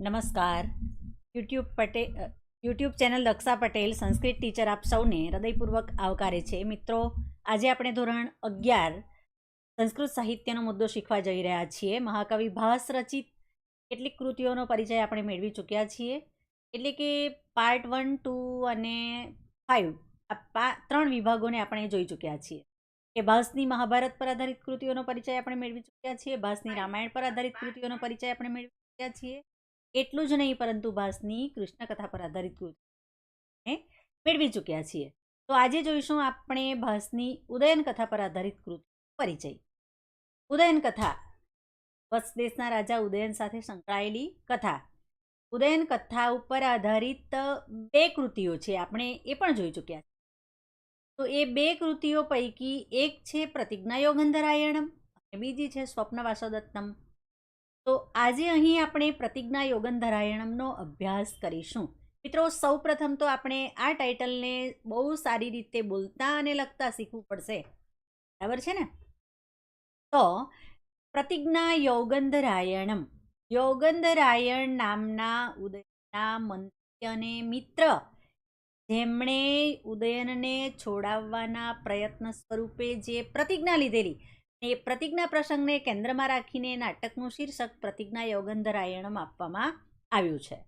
નમસ્કાર. YouTube Patel YouTube channel Daksha Patel, Sanskrit teacher આપ સૌને હૃદયપૂર્વક આવકારે છે. મિત્રો, આજે આપણે ધોરણ અગિયાર, સંસ્કૃત સાહિત્યનો મુદ્દો શીખવા જઈ રહ્યા છીએ. મહાકવિ ભાસ રચિત કેટલીક કૃતિઓનો પરિચય આપણે મેળવી ચૂક્યા છીએ. એટલે કે પાર્ટ વન ટુ અને ફાઇવ આ ત્રણ વિભાગોને આપણે જોઈ ચૂક્યા છીએ. કે ભાસની મહાભારત પર આધારિત કૃતિઓનો પરિચય આપણે મેળવી ચૂક્યા છીએ. ભાસની રામાયણ પર આધારિત કૃતિઓનો પરિચય આપણે મેળવી ચૂક્યા છીએ. એટલું જ નહીં, પરંતુ ભાસની કૃષ્ણ કથા પર આધારિત કૃતિ મેળવી ચૂક્યા છીએ. તો આજે જોઈશું આપણે ભાસની ઉદયન કથા પર આધારિત કૃતિ પરિચય. ઉદયન કથા વત્સ દેશના રાજા ઉદયન સાથે સંકળાયેલી કથા. ઉદયન કથા ઉપર આધારિત બે કૃતિઓ છે, આપણે એ પણ જોઈ ચૂક્યા છે તો એ બે કૃતિઓ પૈકી એક છે પ્રતિજ્ઞા યોગંધરાયણમ અને બીજી છે સ્વપ્ન વાસોદત્તમ. તો આજે અહીં આપણે પ્રતિજ્ઞા યોગંધરાયણમનો અભ્યાસ કરીશું. મિત્રો સૌ પ્રથમ તો આપણે આ ટાઇટલને બહુ સારી રીતે બોલતા અને લખતા શીખવું પડશે. બરાબર છે ને? તો, પ્રતિજ્ઞા યોગંધરાયણમ. યોગંધરાયણ નામના ઉદયના મંત્રી અને મિત્ર. જેમણે ઉદયનને છોડાવવાના પ્રયત્ન સ્વરૂપે જે પ્રતિજ્ઞા લીધેલી એ પ્રતિજ્ઞા પ્રસંગને કેન્દ્રમાં રાખીને નાટકનું શીર્ષક પ્રતિજ્ઞા યોગંધરાયણમ આપવામાં આવ્યું છે.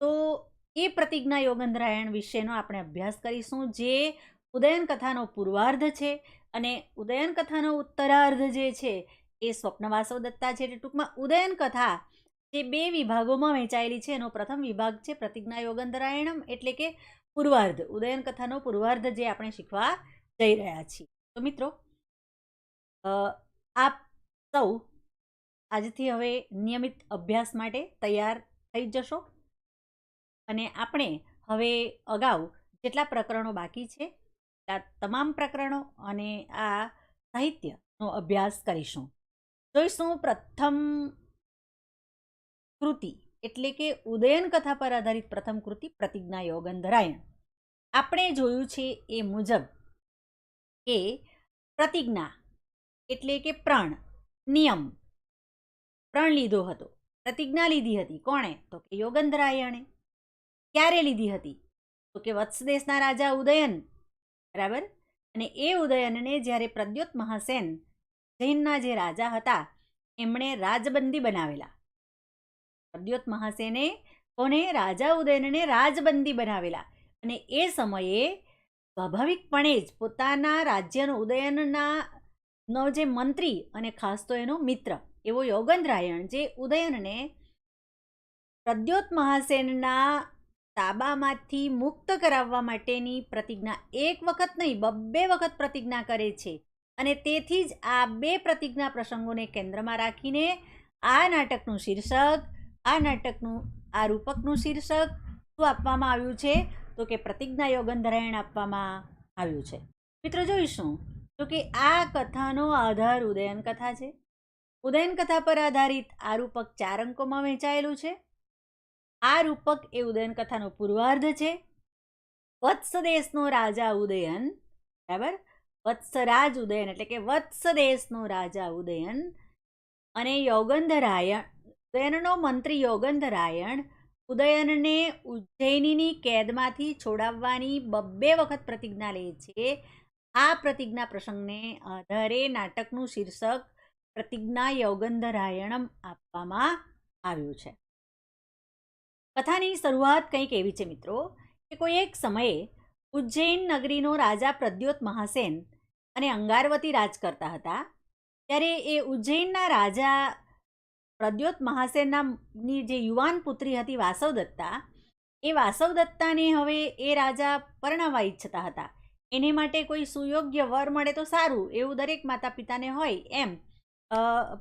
તો એ પ્રતિજ્ઞા યોગંધરાયણ વિશેનો આપણે અભ્યાસ કરીશું, જે ઉદયન કથાનો પૂર્વાર્ધ છે અને ઉદયન કથાનો ઉત્તરાર્ધ જે છે એ સ્વપ્નવાસવ દત્તા છે. એટલે ટૂંકમાં ઉદયન કથા જે બે વિભાગોમાં વહેંચાયેલી છે, એનો પ્રથમ વિભાગ છે પ્રતિજ્ઞા યોગંધરાયણમ એટલે કે પૂર્વાર્ધ. ઉદયન કથાનો પૂર્વાર્ધ જે આપણે શીખવા જઈ રહ્યા છીએ. તો મિત્રો આપ સૌ આજથી હવે નિયમિત અભ્યાસ માટે તૈયાર થઈ જશો. અને આપણે હવે અગાઉ જેટલા પ્રકરણો બાકી છે આ તમામ પ્રકરણો અને આ સાહિત્યનો અભ્યાસ કરીશું. જોઈશું પ્રથમ કૃતિ એટલે કે ઉદયન કથા પર આધારિત પ્રથમ કૃતિ પ્રતિજ્ઞા યોગંધરાયણ આપણે જોયું છે એ મુજબ કે પ્રતિજ્ઞા એટલે કે પ્રણ, નિયમ. પ્રણ લીધો હતો. પ્રતિજ્ઞા લીધી હતી. કોણે? તો કે યોગંધરાયણે ક્યારે લીધી હતી? તો કે વત્સદેશના રાજા ઉદયન. બરાબર? અને એ ઉદયનને જ્યારે પ્રદ્યોત મહાસેન જૈનના જે રાજા હતા, એમણે રાજબંદી બનાવેલા. પ્રદ્યોત મહાસેને કોને? રાજા ઉદયનને રાજબંદી બનાવેલા. અને એ સમયે સ્વાભાવિકપણે જ પોતાના રાજ્યનો ઉદયનના નો જે મંત્રી અને ખાસ તો એનો મિત્ર, એવો યોગંધરાયણ જે ઉદયનને પ્રદ્યોત મહાસેનના તાબામાંથી મુક્ત કરાવવા માટેની પ્રતિજ્ઞા એક વખત નહીં, બબ્બે વખત પ્રતિજ્ઞા કરે છે. અને તેથી જ આ બે પ્રતિજ્ઞા પ્રસંગોને કેન્દ્રમાં રાખીને આ નાટકનું શીર્ષક, આ નાટકનું, આ રૂપકનું શીર્ષક શું આપવામાં આવ્યું છે? તો કે પ્રતિજ્ઞા યોગંધરાયણ આપવામાં આવ્યું છે. મિત્રો જોઈશું. તો કે આ કથાનો આધાર ઉદયન કથા છે? ઉદયન કથા પર આધારિત આ રૂપક ચાર અંકોમાં વહેંચાયેલું છે? આ રૂપક એ ઉદયન કથાનો પૂર્વાર્ધ છે? વત્સ દેશનો રાજા ઉદયન, બરાબર? વત્સરાજ ઉદયન એટલે કે વત્સ દેશનો રાજા ઉદયન અને યોગંધરાયણ ઉદયનનો મંત્રી યોગંધરાયણ ઉદયનને ઉજ્જૈનીની કેદમાંથી છોડાવવાની બબ્બે વખત પ્રતિજ્ઞા લે છે આ પ્રતિજ્ઞા પ્રસંગને આધારે નાટકનું શીર્ષક પ્રતિજ્ઞા યૌગંધરાયણમ આપવામાં આવ્યું છે. કથાની શરૂઆત કંઈક એવી છે મિત્રો, કે કોઈ એક સમયે ઉજ્જૈન નગરીનો રાજા પ્રદ્યોત મહાસેન અને અંગારવતી રાજ કરતા હતા, ત્યારે એ ઉજ્જૈનના રાજા પ્રદ્યોત મહાસેનની જે યુવાન પુત્રી હતી વાસવદત્તા, એ વાસવદત્તાને હવે એ રાજા પરણાવવા ઈચ્છતા હતા. એને માટે કોઈ સુયોગ્ય વર મળે તો સારું, એવું દરેક માતા પિતાને હોય એમ.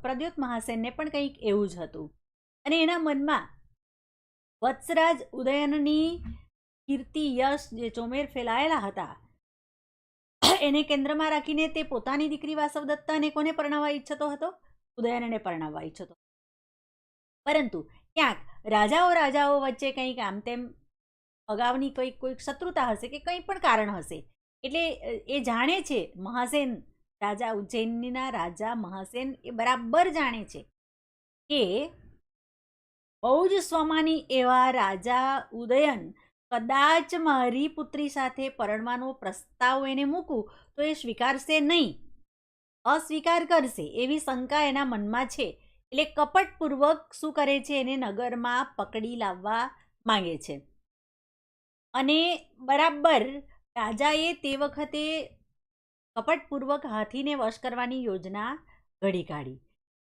પ્રદ્યોત મહાસેનને પણ કંઈક એવું જ હતું. અને એના મનમાં વત્સરાજ ઉદયનની કીર્તિ, યશ જે ચોમેર ફેલાયેલા હતા, એને કેન્દ્રમાં રાખીને તે પોતાની દીકરી વાસવદત્તાને કોને પરણાવવા ઈચ્છતો હતો? ઉદયનને પરણાવવા ઈચ્છતો. પરંતુ ક્યાંક રાજાઓ રાજાઓ વચ્ચે કંઈક આમ તેમ અગાઉની કંઈક, કોઈક શત્રુતા હશે કે કંઈ પણ કારણ હશે એટલે એ જાણે છે, મહાસેન રાજા ઉજ્જૈનના રાજા મહાસેન એ બરાબર જાણે છે કે બહુ જ સ્વમાની એવા રાજા ઉદયન કદાચ મારી પુત્રી સાથે પરણવાનો પ્રસ્તાવ એને મૂકું તો એ સ્વીકારશે નહીં. અસ્વીકાર કરશે એવી શંકા એના મનમાં છે. એટલે કપટપૂર્વક શું કરે છે એને નગરમાં પકડી લાવવા માંગે છે. અને બરાબર રાજાએ તે વખતે કપટપૂર્વક હાથીને વશ કરવાની યોજના ઘડી કાઢી.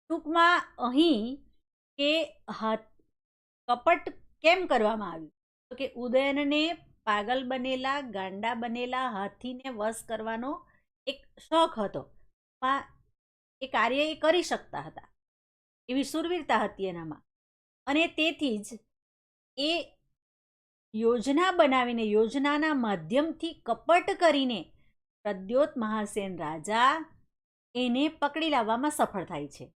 ટૂંકમાં અહીં કે કપટ કેમ કરવામાં આવ્યું? તો કે ઉદયનને પાગલ બનેલા, ગાંડા બનેલા હાથીને વશ કરવાનો એક શોખ હતો. પણ એ કાર્ય એ કરી શકતા હતા. એવી સુરવીરતા હતી એનામાં. અને તેથી જ એ યોજના બનાવીને, યોજનાના માધ્યમથી કપટ કરીને પ્રદ્યોત મહાસેન રાજા એને પકડી લાવવામાં સફળ થાય છે.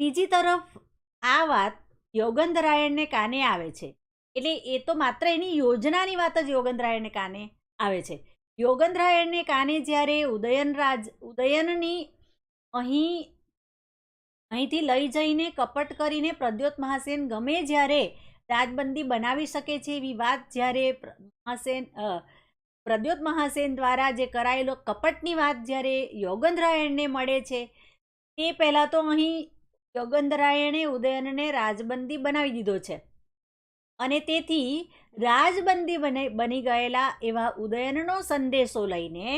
બીજી તરફ, આ વાત યોગંધરાયણને કાને આવે છે? એટલે એ તો માત્ર એની યોજનાની વાત જ યોગંધરાયણને કાને આવે છે. યોગંધરાયણને કાને જ્યારે ઉદયનરાજ ઉદયનની અહીં, અહીંથી લઈ જઈને કપટ કરીને પ્રદ્યોત મહાસેન ગમે જ્યારે રાજબંદી બનાવી શકે છે એવી વાત જ્યારે મહાસેન પ્રદ્યોત મહાસેન દ્વારા જે કરાયેલો કપટની વાત જ્યારે યોગંધરાયણને મળે છે, તે પહેલાં તો અહીં યોગંધરાયણે ઉદયનને રાજબંદી બનાવી દીધો છે. અને તેથી રાજબંદી બને, બની ગયેલા એવા ઉદયનનો સંદેશો લઈને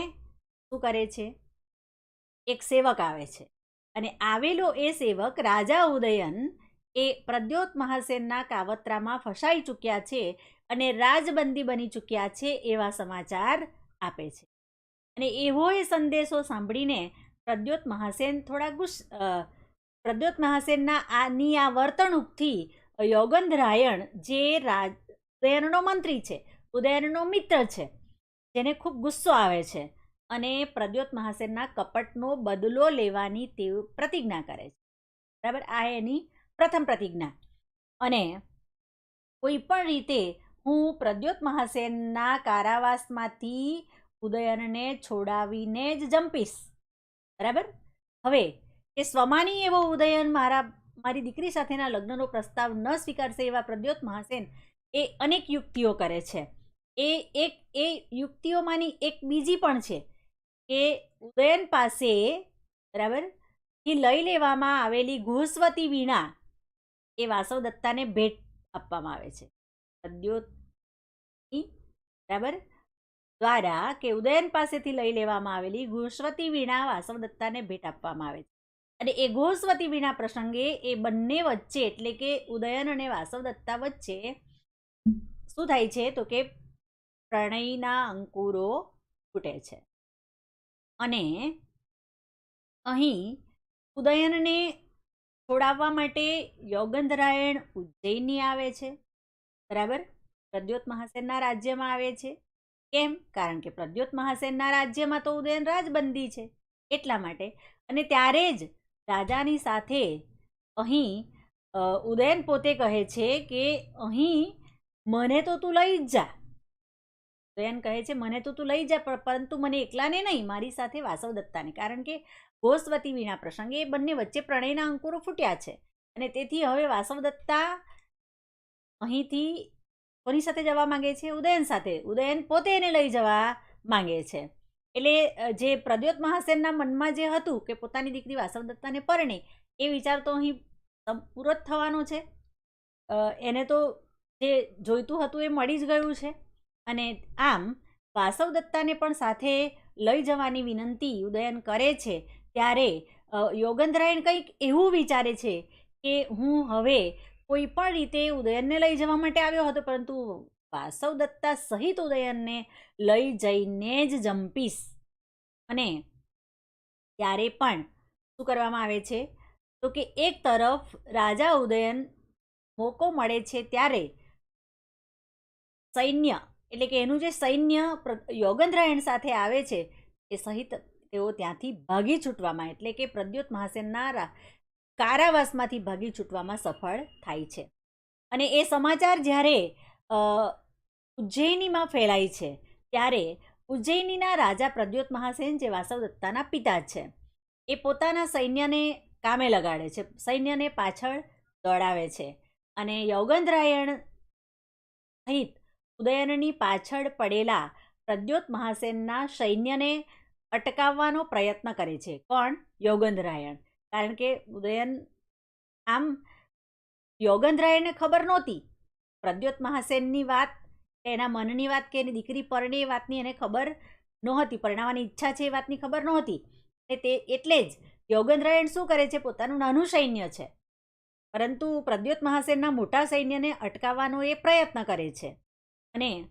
શું કરે છે? એક સેવક આવે છે. અને આવેલો એ સેવક રાજા ઉદયન એ પ્રદ્યોત મહાસેનના કાવતરામાં ફસાઈ ચૂક્યા છે અને રાજબંદી બની ચૂક્યા છે એવા સમાચાર આપે છે. અને એવો એ સંદેશો સાંભળીને પ્રદ્યોત મહાસેન થોડા ગુસ્સ પ્રદ્યોત મહાસેનના આની આ વર્તણૂકથી યોગંધરાયણ જે રાજ, ઉદયનનો મંત્રી છે, ઉદયનનો મિત્ર છે, જેને ખૂબ ગુસ્સો આવે છે અને પ્રદ્યોત મહાસેનના કપટનો બદલો લેવાની તેઓ પ્રતિજ્ઞા કરે છે. બરાબર? આ એની પ્રથમ પ્રતિજ્ઞા. અને કોઈ પણ રીતે હું પ્રદ્યોત મહાસેનના કારાવાસમાંથી ઉદયનને છોડાવીને જ જંપીશ. બરાબર? હવે, એ સ્વમાની એવો ઉદયન મારા, મારી દીકરી સાથેના લગ્નનો પ્રસ્તાવ ન સ્વીકારશે એવા પ્રદ્યોત મહાસેન એ અનેક યુક્તિઓ કરે છે. એ એક, એ યુક્તિઓમાંની એક બીજી પણ છે કે ઉદયન પાસે, બરાબર? થી લઈ લેવામાં આવેલી ઘોષવતી વીણા એ વાસવ દત્તાને ભેટ આપવામાં આવે છે. બરાબર? દ્વારા કે ઉદયન પાસેથી લઈ લેવામાં આવેલી ઘોષવતી વીણા વાસવ દત્તાને ભેટ આપવામાં આવે છે. અને એ ઘોષવતી વીણા પ્રસંગે એ બંને વચ્ચે, એટલે કે ઉદયન અને વાસવ દત્તા વચ્ચે, શું થાય છે? તો કે પ્રણયના અંકુરો ફૂટે છે. અને અહીં ઉદયનને છોડાવવા માટે યોગંધરાયણ ઉજ્જૈની આવે છે. બરાબર? પ્રદ્યોત મહાસેનના રાજ્યમાં આવે છે. કેમ? કારણ કે પ્રદ્યોત મહાસેનના રાજ્યમાં તો ઉદયનરાજ બંદી છે. એટલા માટે. અને ત્યારે જ રાજાની સાથે અહીં ઉદયન પોતે કહે છે કે અહીં મને તો તું લઈ જ જા. ઉદયન કહે છે, મને તો તું લઈ જા પરંતુ મને એકલાને નહીં, મારી સાથે વાસવ દત્તાને. કારણ કે ઘોષવતી વીણા પ્રસંગે બંને વચ્ચે પ્રણયના અંકુરો ફૂટ્યા છે અને તેથી હવે વાસવ દત્તા અહીંથી કોની સાથે જવા માંગે છે? ઉદયન સાથે. ઉદયન પોતે એને લઈ જવા માંગે છે. એટલે જે પ્રદ્યોત મહાસેનના મનમાં જે હતું કે પોતાની દીકરી વાસવદત્તાને પરણે, એ વિચાર તો અહીં પૂરો જ થવાનો છે. એને તો જે જોઈતું હતું એ મળી જ ગયું છે. અને આમ વાસવદત્તાને પણ સાથે લઈ જવાની વિનંતી ઉદયન કરે છે ત્યારે યોગેન્દ્રાયણ કંઈક એવું વિચારે છે કે હું હવે કોઈ પણ રીતે ઉદયનને લઈ જવા માટે આવ્યો હતો, પરંતુ વાસવ દત્તા સહિત ઉદયનને લઈ જઈને જ જંપીશ. અને ત્યારે પણ શું કરવામાં આવે છે? તો કે એક તરફ રાજા ઉદયન મોકો મળે છે ત્યારે સૈન્ય, એટલે કે એનું જે સૈન્ય યોગેન્દ્રાયણ સાથે આવે છે, એ સહિત તેઓ ત્યાંથી ભાગી છૂટવામાં, એટલે કે પ્રદ્યોત મહાસેનના કારાવાસમાંથી ભાગી છૂટવામાં સફળ થાય છે. અને એ સમાચાર જ્યારે ઉજ્જૈનીમાં ફેલાય છે, ત્યારે ઉજ્જૈનીના રાજા પ્રદ્યોત મહાસેન જે વાસવદત્તાના પિતા છે, એ પોતાના સૈન્યને કામે લગાડે છે, સૈન્યને પાછળ દોડાવે છે અને યૌગંધરાયણ સહિત ઉદયનની પાછળ પડેલા પ્રદ્યોત મહાસેનના સૈન્યને અટકાવવાનો પ્રયત્ન કરે છે. કોણ યોગંધરાયણ કારણ કે ઉદયન આમ યોગંધરાયણને ખબર નહોતી. પ્રદ્યોત મહાસેનની વાત, એના મનની વાત કે એની દીકરી પરણે એ વાતની એને ખબર નહોતી, પરણાવવાની ઈચ્છા છે એ વાતની ખબર નહોતી. અને તે એટલે જ યોગેન્દ્રાયણ શું કરે છે? પોતાનું નાનું સૈન્ય છે. પરંતુ પ્રદ્યોત મહાસેનના મોટા સૈન્યને અટકાવવાનો એ પ્રયત્ન કરે છે. અને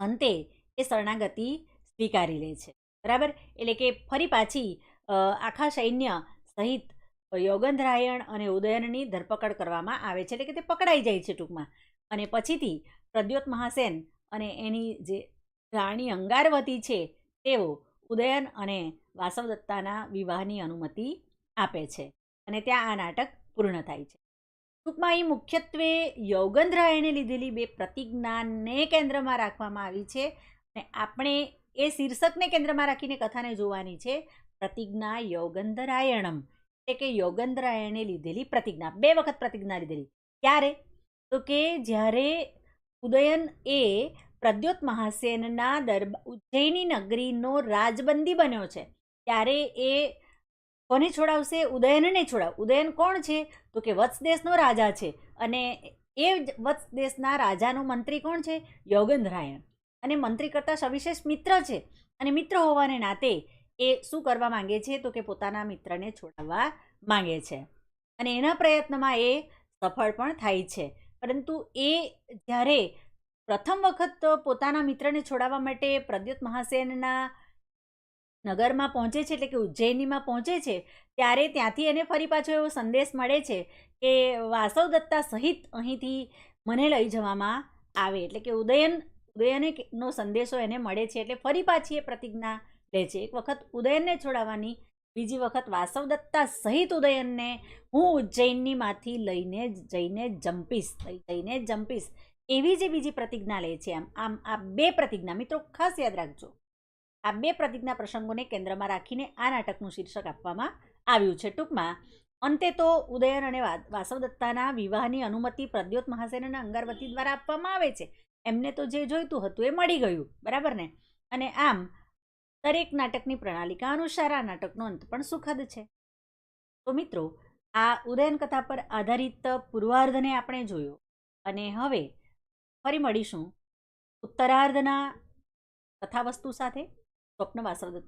અંતે એ શરણાગતિ સ્વીકારી લે છે. બરાબર? એટલે કે ફરી પાછી આખા સૈન્ય સહિત યોગંધરાયણ અને ઉદયનની ધરપકડ કરવામાં આવે છે. એટલે કે તે પકડાઈ જાય છે ટૂંકમાં. અને પછીથી પ્રદ્યોત મહાસેન અને એની જે રાણી અંગારવતી છે, તેઓ ઉદયન અને વાસવદત્તાના વિવાહની અનુમતિ આપે છે. અને ત્યાં આ નાટક પૂર્ણ થાય છે. ટૂંકમાં એ મુખ્યત્વે યૌગંધરાયણે લીધેલી બે પ્રતિજ્ઞાને કેન્દ્રમાં રાખવામાં આવી છે. અને આપણે એ શીર્ષકને કેન્દ્રમાં રાખીને કથાને જોવાની છે, પ્રતિજ્ઞા યોગંધરાયણમ એટલે કે યોગંધરાયણે લીધેલી પ્રતિજ્ઞા, બે વખત પ્રતિજ્ઞા લીધેલી. ક્યારે? તો કે જ્યારે ઉદયન એ પ્રદ્યોત મહાસેનના દરબાર ઉજ્જૈની નગરીનો રાજબંદી બન્યો છે, ત્યારે એ કોને છોડાવશે? ઉદયનને છોડાવ, ઉદયન કોણ છે? તો કે વત્સ દેશનો રાજા છે અને એ વત્સ દેશના રાજાનો મંત્રી કોણ છે? યોગેન્દ્રાયણ. અને મંત્રી કરતાં સવિશેષ મિત્ર છે અને મિત્ર હોવાને નાતે એ શું કરવા માંગે છે તો કે પોતાના મિત્રને છોડાવવા માંગે છે. અને એના પ્રયત્નમાં એ સફળ પણ થાય છે. પરંતુ એ જ્યારે પ્રથમ વખત પોતાના મિત્રને છોડાવવા માટે પ્રદ્યુત મહાસેનના નગરમાં પહોંચે છે એટલે કે ઉજ્જૈનીમાં પહોંચે છે, ત્યારે ત્યાંથી એને ફરી પાછો એવો સંદેશ મળે છે કે વાસવ દત્તા સહિત અહીંથી મને લઈ જવામાં આવે. એટલે કે ઉદયન ઉદયને નો સંદેશો એને મળે છે એટલે ફરી પાછી એ પ્રતિજ્ઞા લે છે. એક વખત ઉદયનને છોડાવવાની, બીજી વખત વાસવદત્તા સહિત ઉદયનને હું ઉજ્જૈનની માંથી લઈને જઈને જંપીશ જઈને જંપીશ એવી જે બીજી પ્રતિજ્ઞા લે છે આમ આમ આ બે પ્રતિજ્ઞા, મિત્રો ખાસ યાદ રાખજો. આ બે પ્રતિજ્ઞા પ્રસંગોને કેન્દ્રમાં રાખીને આ નાટકનું શીર્ષક આપવામાં આવ્યું છે ટૂંકમાં. અંતે તો ઉદયન અને વાસવદત્તાના વિવાહની અનુમતિ પ્રદ્યોત મહાસેનના અંગારવતી દ્વારા આપવામાં આવે છે. એમને તો જે જોઈતું હતું એ મળી ગયું, બરાબર ને? અને આમ, દરેક નાટકની પ્રણાલિકા અનુસાર આ નાટકનો અંત પણ સુખદ છે. તો મિત્રો, આ ઉદયન કથા પર આધારિત પૂર્વાર્ધને આપણે જોયો. અને હવે ફરી મળીશું ઉત્તરાર્ધના કથાવસ્તુ સાથે. સ્વપ્ન વાસવદત્ત.